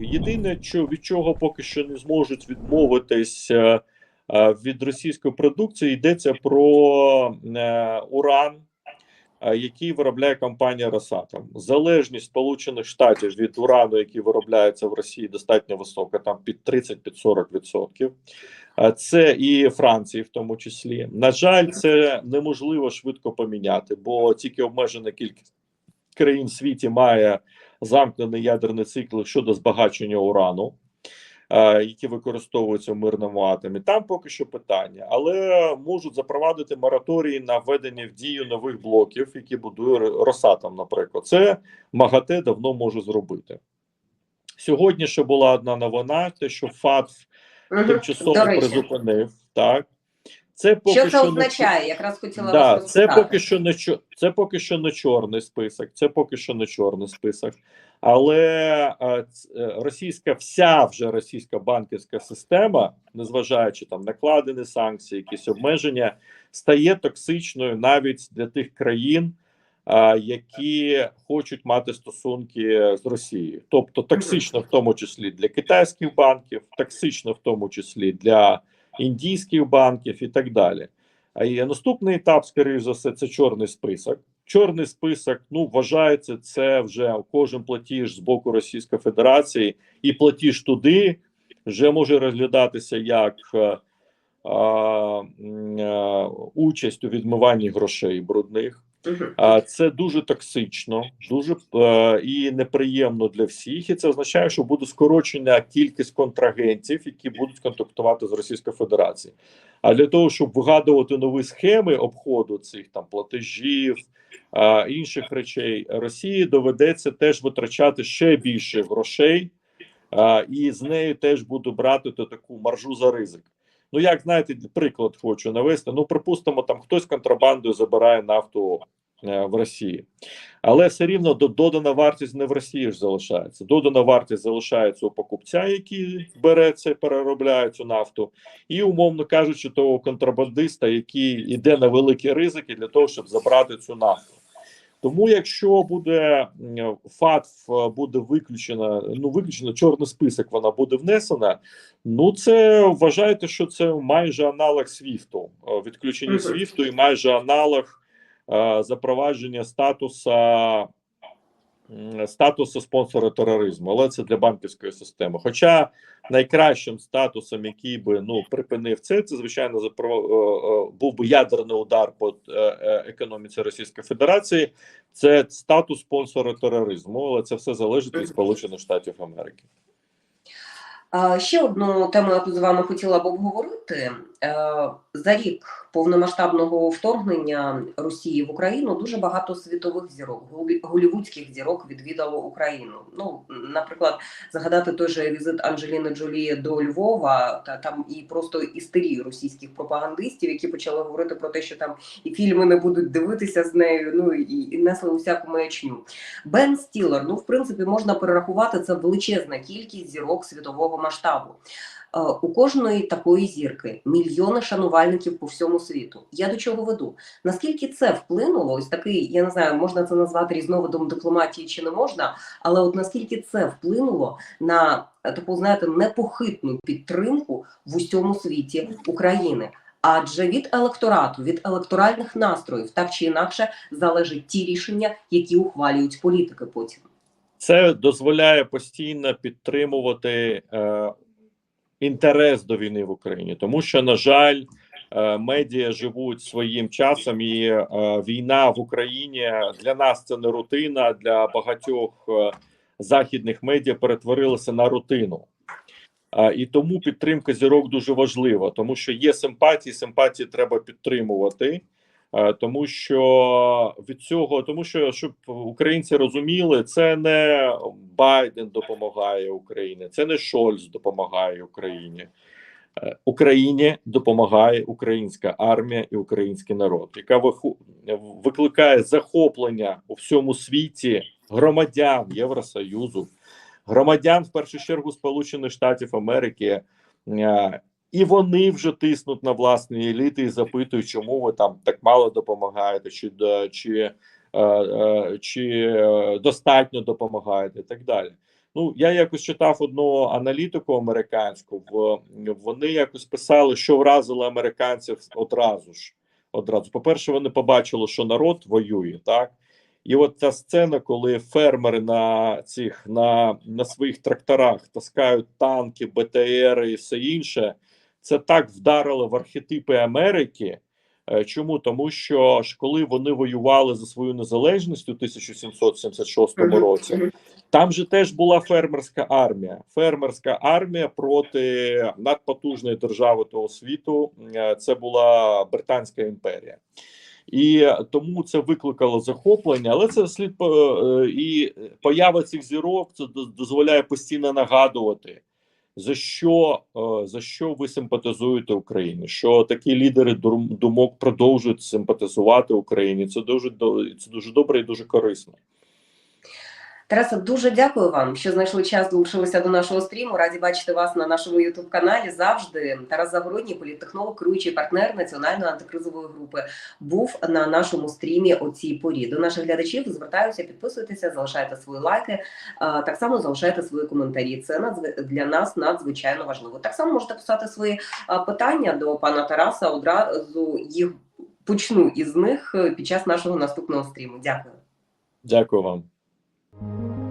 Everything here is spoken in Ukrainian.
Єдине, що від чого поки що не зможуть відмовитись е, від російської продукції, йдеться про е, уран, е, який виробляє компанія Росатом. Залежність Сполучених Штатів від урану, який виробляється в Росії, достатньо висока, там під 30-40%. Е, Це і Франції, в тому числі. На жаль, це неможливо швидко поміняти, бо тільки обмежена кількість країн в світі має замкнений ядерний цикл щодо збагачення урану, е, які використовуються в мирному атомі. Там поки що питання, але можуть запровадити мораторій на введення в дію нових блоків, які будує Росатом. Наприклад, це МАГАТЕ давно може зробити. Сьогодні ще була одна новина: те, що ФАТФ Мгм. тимчасово призупинив. Так це поки що це що не означає? Якраз хотіла Да, вас це поки що не це поки що не чорний список. Це поки що не чорний список. Але е, е, російська вся вже російська банківська система, незважаючи там накладені санкції, якісь обмеження, стає токсичною навіть для тих країн, які хочуть мати стосунки з Росією. Тобто токсично, в тому числі для китайських банків, токсично в тому числі для індійських банків і так далі. А і наступний етап, скоріш за все, це чорний список. Чорний список, ну вважається, це вже кожен платіж з боку Російської Федерації, і платіж туди вже може розглядатися як е, а, е, участь у відмиванні грошей брудних. А це дуже токсично, дуже е, і неприємно для всіх. І це означає, що буде скорочення кількість контрагентів, які будуть контактувати з Російською Федерацією. А для того, щоб вигадувати нові схеми обходу цих там платежів е, інших речей, Росії доведеться теж витрачати ще більше грошей, е, і з нею теж буде брати таку маржу за ризик. Ну, як знаєте, приклад хочу навести. Ну, припустимо, там хтось контрабандою забирає нафту в Росії, але все рівно до- додана вартість не в Росії ж залишається. Додана вартість залишається у покупця, який бере це, переробляє цю нафту, і умовно кажучи, того контрабандиста, який йде на великі ризики для того, щоб забрати цю нафту. Тому, якщо буде ФАТФ е, буде виключена, ну виключено чорний список, вона буде внесена. Ну, це вважайте, що це майже аналог СВІФТу, е, відключення СВІФТу і майже аналог е, запровадження статуса статусу спонсора тероризму, але це для банківської системи. Хоча найкращим статусом, який би ну припинив це, це звичайно запро- е, е, був би ядерний удар по е, е, економіці Російської Федерації. Це статус спонсора тероризму, але це все залежить від Сполучених Штатів Америки. Ще одну тему, яку з вами хотіла б обговорити. Е, За рік повномасштабного вторгнення Росії в Україну дуже багато світових зірок, голі- голівудських зірок відвідало Україну. Ну, наприклад, згадати той же візит Анджеліни Джолі до Львова, та там і просто істерію російських пропагандистів, які почали говорити про те, що там і фільми не будуть дивитися з нею. Ну і, і несли усяку маячню. Бен Стілер, ну в принципі, можна перерахувати це величезна кількість зірок світового масштабу. Е, У кожної такої зірки мільйони шанувальників по всьому світу. Я до чого веду? Наскільки це вплинуло? Ось такий, я не знаю, можна це назвати різновидом дипломатії чи не можна, але от наскільки це вплинуло на е, таку, знаєте, непохитну підтримку в усьому світі України? Адже від електорату, від електоральних настроїв, так чи інакше, залежать ті рішення, які ухвалюють політики потім. Це дозволяє постійно підтримувати е, інтерес до війни в Україні, тому що, на жаль, е, медіа живуть своїм часом, і е, війна в Україні для нас це не рутина, для багатьох е, західних медіа перетворилася на рутину. Е, і тому підтримка зірок дуже важлива, тому що є симпатії, симпатії треба підтримувати. Е, Тому що від цього, тому що щоб українці розуміли, це не Байден допомагає Україні, це не Шольц допомагає Україні. Е, Україні допомагає українська армія і український народ, яка викликає захоплення у всьому світі громадян Євросоюзу, громадян в першу чергу Сполучених Штатів Америки. І вони вже тиснуть на власні еліти і запитують, чому ви там так мало допомагаєте, чи чи, е, е, чи е, достатньо допомагаєте, і так далі. Ну, я якось читав одну аналітику американську. В вони якось писали, що вразило американців одразу ж. Одразу, по-перше, вони побачили, що народ воює, так. І от ця сцена, коли фермери на цих на, на своїх тракторах таскають танки, БТРи і все інше, це так вдарило в архетипи Америки. Е, Чому? Тому що ж коли вони воювали за свою незалежність у 1776 Мгм, році, там же теж була фермерська армія. Фермерська армія проти надпотужної держави того світу. е, Це була Британська імперія. І тому це викликало захоплення, але це слід е, і поява цих зірок це доз- дозволяє постійно нагадувати, за що, е, за що ви симпатизуєте Україні. Що такі лідери дум- думок продовжують симпатизувати Україні. Це дуже це дуже добре і дуже корисно. Тарасе, дуже дякую вам, що знайшли час, долучилися до нашого стріму. Раді бачити вас на нашому ютуб каналі. Завжди Тарас Загородній, політтехнолог, керуючий партнер національної антикризової групи, був на нашому стрімі о цій порі. До наших глядачів звертаюся, підписуйтеся, залишайте свої лайки. Так само залишайте свої коментарі. Це для нас надзвичайно важливо. Так само можете писати свої питання до пана Тараса. Одразу їх почну із них е, під час нашого наступного стріму. Дякую. Дякую вам. Thank you.